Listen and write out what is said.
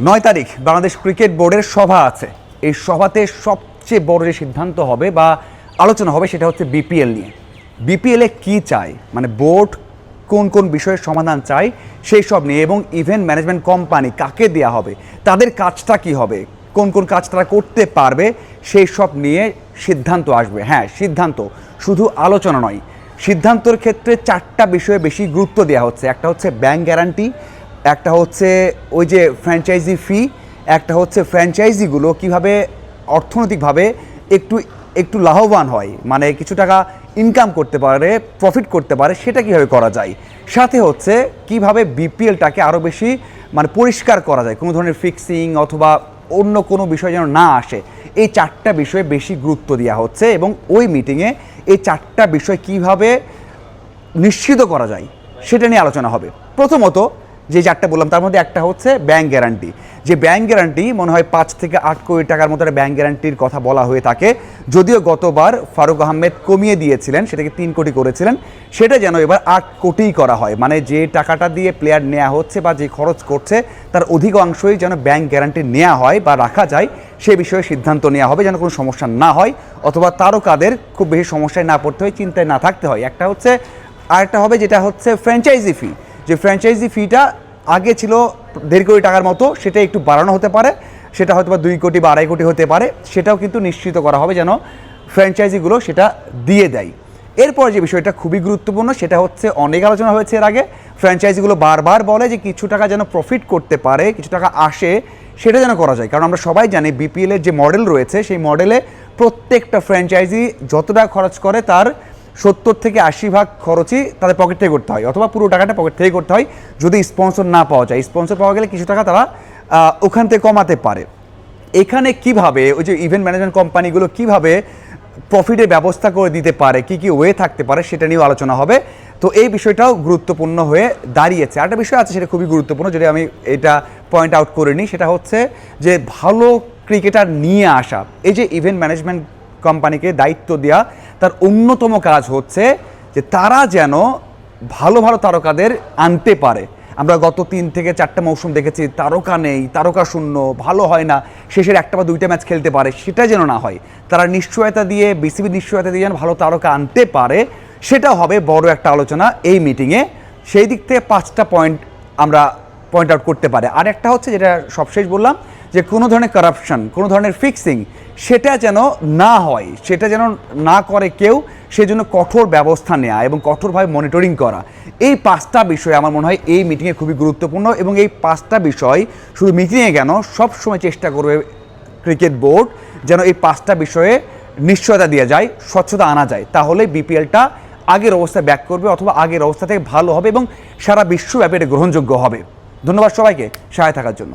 নয় তারিখ বাংলাদেশ ক্রিকেট বোর্ডের সভা আছে। এই সভাতে সবচেয়ে বড় যে সিদ্ধান্ত হবে বা আলোচনা হবে সেটা হচ্ছে বিপিএল নিয়ে। বিপিএলে কি চায়? মানে বোর্ড কোন কোন বিষয়ের সমাধান চাই সেই সব নিয়ে এবং ইভেন্ট ম্যানেজমেন্ট কোম্পানি কাকে দেওয়া হবে? তাদের কাজটা কি হবে? কোন কোন কাজ তারা করতে পারবে? সেই সব নিয়ে সিদ্ধান্ত আসবে। হ্যাঁ সিদ্ধান্ত। শুধু আলোচনা নয়। সিদ্ধান্তর ক্ষেত্রে চারটা বিষয়ে বেশি গুরুত্ব দেওয়া হচ্ছে। একটা হচ্ছে ব্যাংক গ্যারান্টি একটা হচ্ছে ওই যে ফ্র্যাঞ্চাইজি ফি একটা হচ্ছে ফ্র্যাঞ্চাইজিগুলো কীভাবে অর্থনৈতিকভাবে একটু একটু লাভবান হয় মানে কিছু টাকা ইনকাম করতে পারে প্রফিট করতে পারে, সেটা কীভাবে করা যায়? সাথে হচ্ছে কীভাবে বিপিএলটাকে আরও বেশি মানে পরিষ্কার করা যায়, কোনো ধরনের ফিক্সিং অথবা অন্য কোনো বিষয় যেন না আসে, এই চারটা বিষয়ে বেশি গুরুত্ব দেওয়া হচ্ছে এবং ওই মিটিংয়ে এই চারটা বিষয় কীভাবে নিশ্চিত করা যায়, সেটা নিয়ে আলোচনা হবে। প্রথমত যে চারটা বললাম, তার মধ্যে একটা হচ্ছে ব্যাংক গ্যারান্টি যে ব্যাংক গ্যারান্টি মনে হয় পাঁচ থেকে আট কোটি টাকার মতো একটা ব্যাংক গ্যারান্টির কথা বলা হয়ে থাকে। যদিও গতবার ফারুক আহমেদ কমিয়ে দিয়েছিলেন, সেটাকে তিন কোটি করেছিলেন, সেটা যেন এবার আট কোটিই করা হয়। মানে যে টাকাটা দিয়ে প্লেয়ার নেওয়া হচ্ছে বা যে খরচ করছে, তার অধিকাংশই যেন ব্যাংক গ্যারান্টি নেওয়া হয় বা রাখা যায়, সে বিষয়ে সিদ্ধান্ত নেওয়া হবে যেন কোনো সমস্যা না হয়, অথবা তারকাদের খুব বেশি সমস্যায় না পড়তে হয়, চিন্তায় না থাকতে হয়। একটা হচ্ছে, আরেকটা হবে যেটা হচ্ছে ফ্র্যাঞ্চাইজি ফি যে ফ্র্যাঞ্চাইজি ফিটা আগে ছিল দেড় কোটি টাকার মতো, সেটা একটু বাড়ানো হতে পারে, সেটা হয়তো বা দুই কোটি বা আড়াই কোটি হতে পারে, সেটাও কিন্তু নিশ্চিত করা হবে যেন ফ্র্যাঞ্চাইজিগুলো সেটা দিয়ে দেয়। এরপর যে বিষয়টা খুবই গুরুত্বপূর্ণ, সেটা হচ্ছে অনেক আলোচনা হয়েছে এর আগে ফ্র্যাঞ্চাইজিগুলো বারবার বলে যে কিছু টাকা যেন প্রফিট করতে পারে, কিছু টাকা আসে, সেটা যেন করা যায়। কারণ আমরা সবাই জানি বিপিএলের যে মডেল রয়েছে, সেই মডেলে প্রত্যেকটা ফ্র্যাঞ্চাইজি যতটা খরচ করে তার সত্তর থেকে আশি ভাগ খরচই তাদের পকেট থেকে করতে হয়, অথবা পুরো টাকাটা পকেট থেকে করতে হয়, যদি স্পন্সর না পাওয়া যায়। স্পন্সর পাওয়া গেলে কিছু টাকা তারা ওখান থেকে কমাতে পারে। এখানে কীভাবে, ওই যে ইভেন্ট ম্যানেজমেন্ট কোম্পানিগুলো কীভাবে প্রফিটের ব্যবস্থা করে দিতে পারে, কি কি ওয়ে থাকতে পারে, সেটা নিয়েও আলোচনা হবে। তো এই বিষয়টাও গুরুত্বপূর্ণ হয়ে দাঁড়িয়েছে। আরেকটা বিষয় আছে সেটা খুবই গুরুত্বপূর্ণ, যদি আমি এটা পয়েন্ট আউট করে নিই, সেটা হচ্ছে যে ভালো ক্রিকেটার নিয়ে আসা, এই যে ইভেন্ট ম্যানেজমেন্ট কোম্পানিকে দায়িত্ব দেওয়া তার অন্যতম কাজ হচ্ছে যে তারা যেন ভালো ভালো তারকাদের আনতে পারে। আমরা গত তিন থেকে চারটা মৌসুম দেখেছি, তারকা নেই, তারকা শূন্য, ভালো হয় না, শেষের একটা বা দুইটা ম্যাচ খেলতে পারে, সেটা যেন না হয়। তারা নিশ্চয়তা দিয়ে বিসিবি নিশ্চয়তা দিয়ে যেন ভালো তারকা আনতে পারে, সেটা হবে বড় একটা আলোচনা এই মিটিংয়ে সেই দিক থেকে পাঁচটা পয়েন্ট আমরা পয়েন্ট আউট করতে পারে। আর একটা হচ্ছে যেটা সবশেষ বললাম, যে কোনো ধরনের কারাপশন কোনো ধরনের ফিক্সিং সেটা যেন না হয়, সেটা যেন না করে কেউ, সেজন্য কঠোর ব্যবস্থা নেওয়া এবং কঠোরভাবে মনিটরিং করা। এই পাঁচটা বিষয় আমার মনে হয় এই মিটিংয়ে খুবই গুরুত্বপূর্ণ এবং এই পাঁচটা বিষয়, শুধু মিটিংয়ে কেন, সবসময় চেষ্টা করবে ক্রিকেট বোর্ড যেন এই পাঁচটা বিষয়ে নিশ্চয়তা দেওয়া যায়, স্বচ্ছতা আনা যায়। তাহলে বিপিএলটা আগের অবস্থায় ব্যাক করবে অথবা আগের অবস্থা থেকে ভালো হবে এবং সারা বিশ্বব্যাপী এটা গ্রহণযোগ্য হবে। ধন্যবাদ সবাইকে সহায় থাকার জন্য।